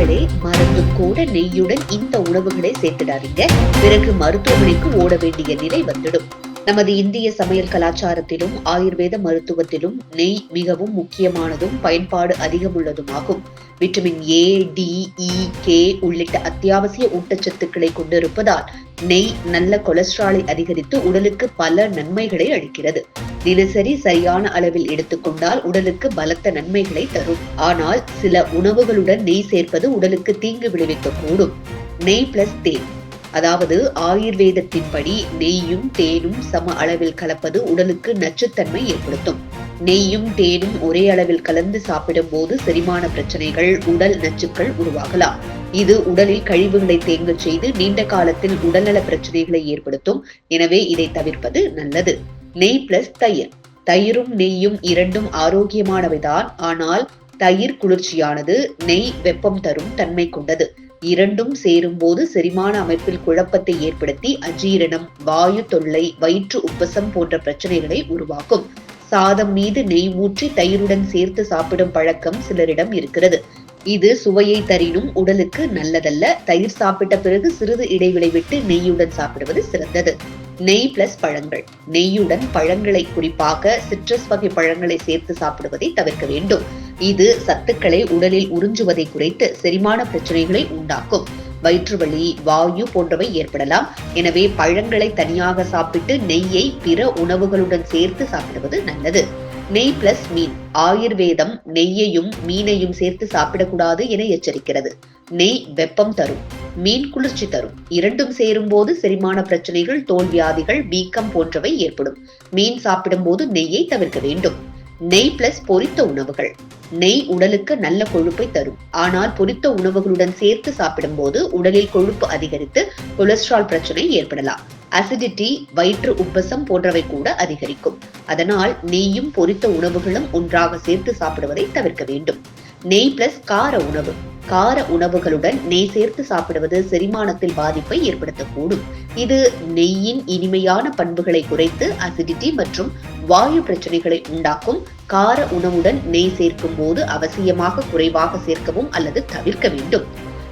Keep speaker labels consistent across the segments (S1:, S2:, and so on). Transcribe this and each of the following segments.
S1: நேயர்களே மருந்து கூட நெய்யுடன் இந்த உணவுகளை சேர்த்துடாதீங்க. பிறகு மருத்துவமனைக்கு ஓட வேண்டிய நிலை வந்துடும். நமது இந்திய சமையல் கலாச்சாரத்திலும் ஆயுர்வேத மருத்துவத்திலும் நெய் மிகவும் முக்கியமானதும் பயன்பாடு அதிகமுள்ளதுமாகும். Vitamin A D E K உள்ளிட்ட அத்தியாவசிய ஊட்டச்சத்துக்களை கொண்டிருப்பதால் நெய் நல்ல கொலஸ்ட்ராலை அதிகரித்து உடலுக்கு பல நன்மைகளை அளிக்கிறது. தினசரி சரியான அளவில் எடுத்துக்கொண்டால் உடலுக்கு பலத்த நன்மைகளை தரும். ஆனால் சில உணவுகளுடன் நெய் சேர்ப்பது உடலுக்கு தீங்கு விளைவிக்க கூடும் நெய் பிளஸ் தேன். அதாவது ஆயுர்வேதத்தின்படி நெய்யும் தேனும் சம அளவில் கலப்பது உடலுக்கு நச்சுத்தன்மை ஏற்படுத்தும். நெய்யும் தேனும் ஒரே அளவில் கலந்து சாப்பிடும் போது செரிமான பிரச்சனைகள் உடல் நச்சுக்கள் உருவாகலாம். இது உடலில் கழிவுகளை தேங்கச் செய்து நீண்ட காலத்தில் உடல்நல பிரச்சனைகளை ஏற்படுத்தும். எனவே இதை தவிர்ப்பது நல்லது. நெய் பிளஸ் தயிர். தயிரும் நெய்யும் இரண்டும் ஆரோக்கியமானவைதான். ஆனால் தயிர் குளிர்ச்சியானது நெய் வெப்பம் தரும் தன்மை கொண்டது. இரண்டும் சேரும்போது செரிமான அமைப்பில் குழப்பத்தை ஏற்படுத்தி அஜீரணம் வாயு தொல்லை வயிற்று உப்பசம் போன்ற பிரச்சனைகளை உருவாக்கும். சாதம் மீது நெய் ஊற்றி தயிருடன் சேர்த்து சாப்பிடும் பழக்கம் சிலரிடம் இருக்கிறது. இது சுவையை தரினும் உடலுக்கு நல்லதல்ல. தயிர் சாப்பிட்ட பிறகு சிறிது இடைவெளி விட்டு நெய்யுடன் சாப்பிடுவது சிறந்தது. நெய் பிளஸ் பழங்கள். நெய்யுடன் பழங்களை குறிப்பாக சிட்ரஸ் வகை பழங்களை சேர்த்து சாப்பிடுவதை தவிர்க்க வேண்டும். இது சத்துக்களை உடலில் உறிஞ்சுவதை குறைத்து செரிமான பிரச்சனைகளை உண்டாக்கும். வயிற்று வலி வாயு போன்றவை ஏற்படலாம். எனவே பழங்களை தனியாக சாப்பிட்டு நெய்யை பிற உணவுகளுடன் சேர்த்து சாப்பிடுவது நல்லது. நெய் பிளஸ் மீன். ஆயுர்வேதம் நெய்யையும் மீனையும் சேர்த்து சாப்பிடக்கூடாது என எச்சரிக்கிறது. நெய் வெப்பம் தரும். மீன் குளிர்ச்சி தரும். இரண்டும் சேரும்போது செரிமான பிரச்சனைகள் தோல் வியாதிகள் வீக்கம் போன்றவை ஏற்படும். மீன் சாப்பிடும் போது நெய்யை தவிர்க்க வேண்டும். நெய் பிளஸ் பொரித்த உணவுகள். நெய் உடலுக்கு நல்ல கொழுப்பை தரும். ஆனால் பொரித்த உணவுகளுடன் சேர்த்து சாப்பிடும்போது உடலில் கொழுப்பு அதிகரித்து கொலஸ்ட்ரால் பிரச்சனை ஏற்படலாம். அசிடிட்டி வயிற்று உப்பசம் போன்றவை கூட அதிகரிக்கும். அதனால் நெய்யும் பொரித்த உணவுகளும் ஒன்றாக சேர்த்து சாப்பிடுவதை தவிர்க்க வேண்டும். நெய் பிளஸ் கார உணவு. கார உணவுகளுடன் நெய் சேர்த்து சாப்பிடுவது செரிமானத்தில் பாதிப்பை ஏற்படுத்தக்கூடும். இது நெய்யின் இனிமையான பண்புகளை குறைத்து அசிடிட்டி மற்றும் வாயு பிரச்சனைகளை உண்டாக்கும் கார உணவுடன் நெய் சேர்க்கும் போது அவசியமாக குறைவாக சேர்க்கவும் அல்லது தவிர்க்க வேண்டும்.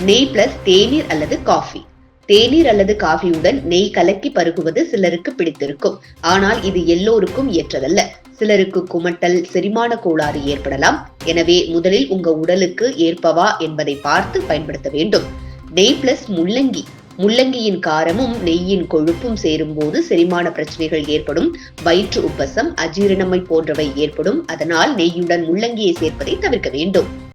S1: நெய் பிளஸ் தேநீர் அல்லது காஃபி தேநீர் அல்லது காஃபியுடன் நெய் கலக்கி பருகுவது சிலருக்கு பிடித்திருக்கும். ஆனால் இது எல்லோருக்கும் ஏற்றதல்ல. சிலருக்கு குமட்டல் செரிமான கோளாறு ஏற்படலாம். எனவே முதலில் உங்க உடலுக்கு ஏற்பவா என்பதை பார்த்து பயன்படுத்த வேண்டும். நெய் பிளஸ் முள்ளங்கி. முள்ளங்கியின் காரமும் நெய்யின் கொழுப்பும் சேரும்போது செரிமான பிரச்சனைகள் ஏற்படும். வயிற்று உப்பசம் அஜீரணமை போன்றவை ஏற்படும். அதனால் நெய்யுடன் முள்ளங்கியை சேர்ப்பதை தவிர்க்க வேண்டும்.